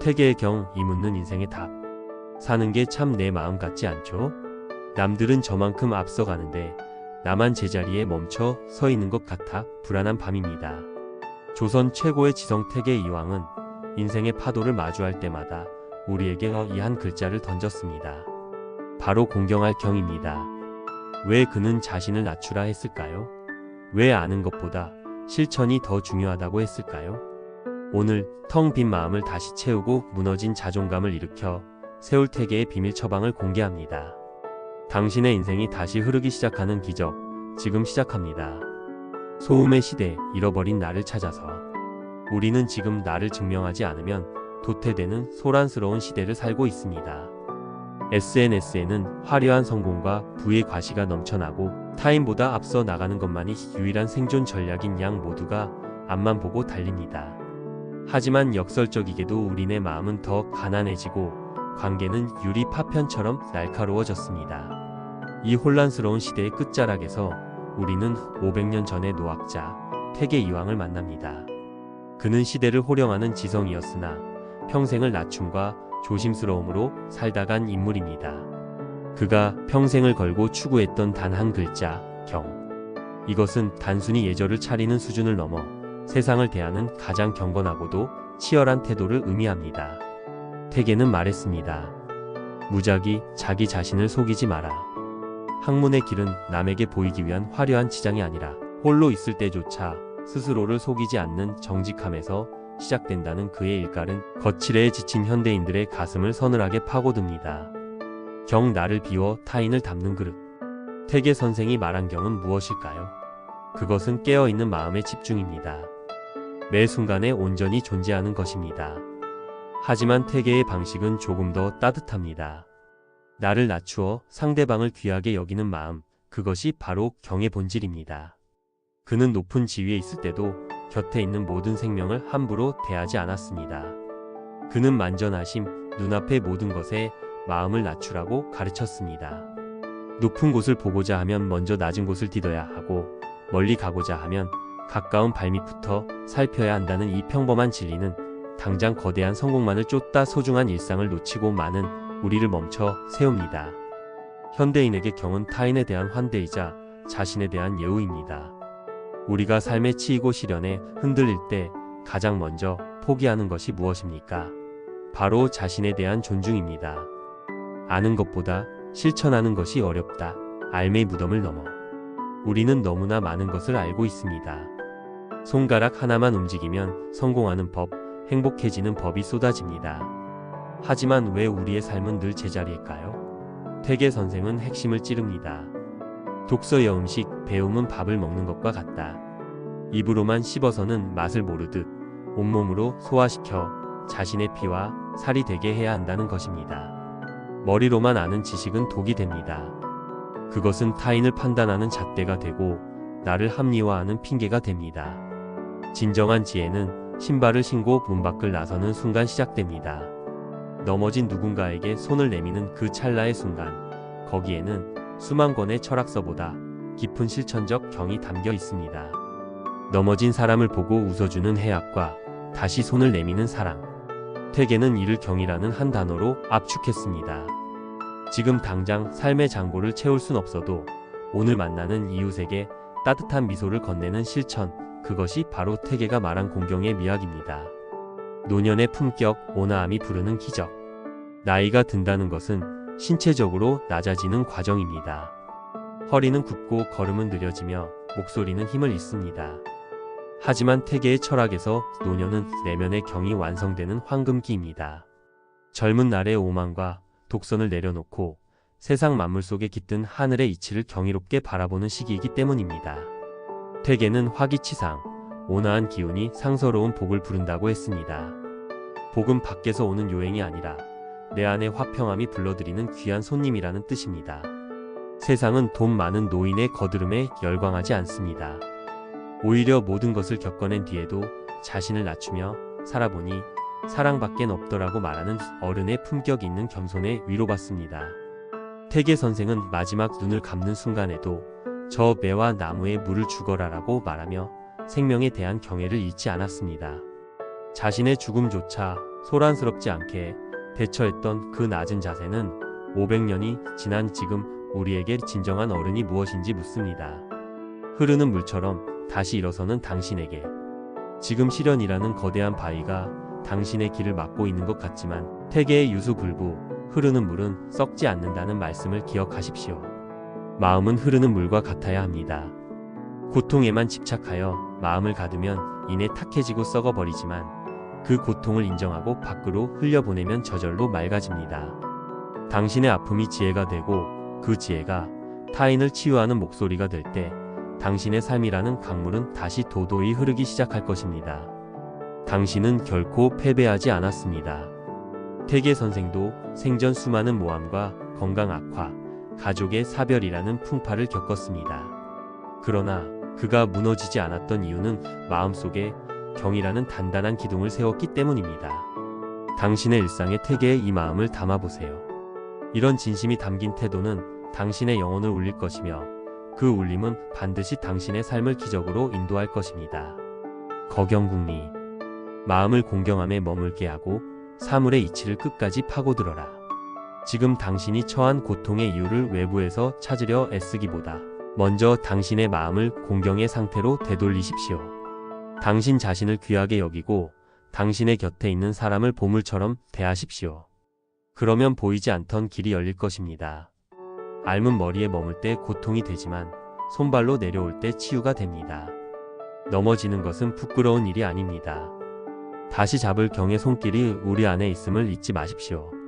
태계의 경 이 묻는 인생의 답. 사는 게 참 내 마음 같지 않죠? 남들은 저만큼 앞서가는데 나만 제자리에 멈춰 서 있는 것 같아 불안한 밤입니다. 조선 최고의 지성 태계 이왕은 인생의 파도를 마주할 때마다 우리에게 이 한 글자를 던졌습니다. 바로 공경할 경입니다. 왜 그는 자신을 낮추라 했을까요? 왜 아는 것보다 실천이 더 중요하다고 했을까요? 오늘 텅 빈 마음을 다시 채우고 무너진 자존감을 일으켜 세울 태계의 비밀 처방을 공개합니다. 당신의 인생이 다시 흐르기 시작하는 기적, 지금 시작합니다. 소음의 시대, 잃어버린 나를 찾아서. 우리는 지금 나를 증명하지 않으면 도태되는 소란스러운 시대를 살고 있습니다. SNS에는 화려한 성공과 부의 과시가 넘쳐나고 타인보다 앞서 나가는 것만이 유일한 생존 전략인 양 모두가 앞만 보고 달립니다. 하지만 역설적이게도 우리네 마음은 더 가난해지고 관계는 유리 파편처럼 날카로워졌습니다. 이 혼란스러운 시대의 끝자락에서 우리는 500년 전의 노학자 태계 이왕을 만납니다. 그는 시대를 호령하는 지성이었으나 평생을 낮춤과 조심스러움으로 살다 간 인물입니다. 그가 평생을 걸고 추구했던 단 한 글자, 경. 이것은 단순히 예절을 차리는 수준을 넘어 세상을 대하는 가장 경건하고도 치열한 태도를 의미합니다. 태계는 말했습니다. 무작위 자기 자신을 속이지 마라. 학문의 길은 남에게 보이기 위한 화려한 치장이 아니라 홀로 있을 때조차 스스로를 속이지 않는 정직함에서 시작된다는 그의 일갈은 거칠에 지친 현대인들의 가슴을 서늘하게 파고듭니다. 경 나를 비워 타인을 담는 그릇. 태계 선생이 말한 경은 무엇일까요? 그것은 깨어있는 마음의 집중입니다. 매 순간에 온전히 존재하는 것입니다. 하지만 태계의 방식은 조금 더 따뜻합니다. 나를 낮추어 상대방을 귀하게 여기는 마음, 그것이 바로 경의 본질입니다. 그는 높은 지위에 있을 때도 곁에 있는 모든 생명을 함부로 대하지 않았습니다. 그는 만전하심, 눈앞의 모든 것에 마음을 낮추라고 가르쳤습니다. 높은 곳을 보고자 하면 먼저 낮은 곳을 디뎌야 하고 멀리 가고자 하면 가까운 발밑부터 살펴야 한다는 이 평범한 진리는 당장 거대한 성공만을 쫓다 소중한 일상을 놓치고 많은 우리를 멈춰 세웁니다. 현대인에게 경은 타인에 대한 환대이자 자신에 대한 예우입니다. 우리가 삶에 치이고 시련에 흔들릴 때 가장 먼저 포기하는 것이 무엇입니까? 바로 자신에 대한 존중입니다. 아는 것보다 실천하는 것이 어렵다. 알매의 무덤을 넘어. 우리는 너무나 많은 것을 알고 있습니다. 손가락 하나만 움직이면 성공하는 법, 행복해지는 법이 쏟아집니다. 하지만 왜 우리의 삶은 늘 제자리일까요? 태계 선생은 핵심을 찌릅니다. 독서여 음식, 배움은 밥을 먹는 것과 같다. 입으로만 씹어서는 맛을 모르듯 온몸으로 소화시켜 자신의 피와 살이 되게 해야 한다는 것입니다. 머리로만 아는 지식은 독이 됩니다. 그것은 타인을 판단하는 잣대가 되고 나를 합리화하는 핑계가 됩니다. 진정한 지혜는 신발을 신고 문 밖을 나서는 순간 시작됩니다. 넘어진 누군가에게 손을 내미는 그 찰나의 순간, 거기에는 수만 권의 철학서보다 깊은 실천적 경이 담겨 있습니다. 넘어진 사람을 보고 웃어주는 해악과 다시 손을 내미는 사랑. 태계는 이를 경이라는 한 단어로 압축했습니다. 지금 당장 삶의 장고를 채울 순 없어도 오늘 만나는 이웃에게 따뜻한 미소를 건네는 실천, 그것이 바로 태계가 말한 공경의 미학입니다. 노년의 품격, 온화함이 부르는 기적. 나이가 든다는 것은 신체적으로 낮아지는 과정입니다. 허리는 굽고 걸음은 느려지며 목소리는 힘을 잃습니다. 하지만 태계의 철학에서 노년은 내면의 경이 완성되는 황금기입니다. 젊은 날의 오만과 독선을 내려놓고 세상 만물 속에 깃든 하늘의 이치를 경이롭게 바라보는 시기이기 때문입니다. 태계는 화기치상, 온화한 기운이 상서로운 복을 부른다고 했습니다. 복은 밖에서 오는 요행이 아니라 내 안의 화평함이 불러들이는 귀한 손님이라는 뜻입니다. 세상은 돈 많은 노인의 거드름에 열광하지 않습니다. 오히려 모든 것을 겪어낸 뒤에도 자신을 낮추며 살아보니 사랑밖엔 없더라고 말하는 어른의 품격 있는 겸손에 위로받습니다. 태계 선생은 마지막 눈을 감는 순간에도 저 매와 나무에 물을 주거라라고 말하며 생명에 대한 경애를 잃지 않았습니다. 자신의 죽음조차 소란스럽지 않게 대처했던 그 낮은 자세는 500년이 지난 지금 우리에게 진정한 어른이 무엇인지 묻습니다. 흐르는 물처럼 다시 일어서는 당신에게 지금 시련이라는 거대한 바위가 당신의 길을 막고 있는 것 같지만 태계의 유수불부 흐르는 물은 썩지 않는다는 말씀을 기억하십시오. 마음은 흐르는 물과 같아야 합니다. 고통에만 집착하여 마음을 가두면 이내 탁해지고 썩어버리지만 그 고통을 인정하고 밖으로 흘려보내면 저절로 맑아집니다. 당신의 아픔이 지혜가 되고 그 지혜가 타인을 치유하는 목소리가 될 때 당신의 삶이라는 강물은 다시 도도히 흐르기 시작할 것입니다. 당신은 결코 패배하지 않았습니다. 태계 선생도 생전 수많은 모함과 건강 악화, 가족의 사별이라는 풍파를 겪었습니다. 그러나 그가 무너지지 않았던 이유는 마음속에 경이라는 단단한 기둥을 세웠기 때문입니다. 당신의 일상의 태계에 이 마음을 담아보세요. 이런 진심이 담긴 태도는 당신의 영혼을 울릴 것이며 그 울림은 반드시 당신의 삶을 기적으로 인도할 것입니다. 거경국리 마음을 공경함에 머물게 하고 사물의 이치를 끝까지 파고들어라. 지금 당신이 처한 고통의 이유를 외부에서 찾으려 애쓰기보다 먼저 당신의 마음을 공경의 상태로 되돌리십시오. 당신 자신을 귀하게 여기고 당신의 곁에 있는 사람을 보물처럼 대하십시오. 그러면 보이지 않던 길이 열릴 것입니다. 앓은 머리에 머물 때 고통이 되지만 손발로 내려올 때 치유가 됩니다. 넘어지는 것은 부끄러운 일이 아닙니다. 다시 잡을 경의 손길이 우리 안에 있음을 잊지 마십시오.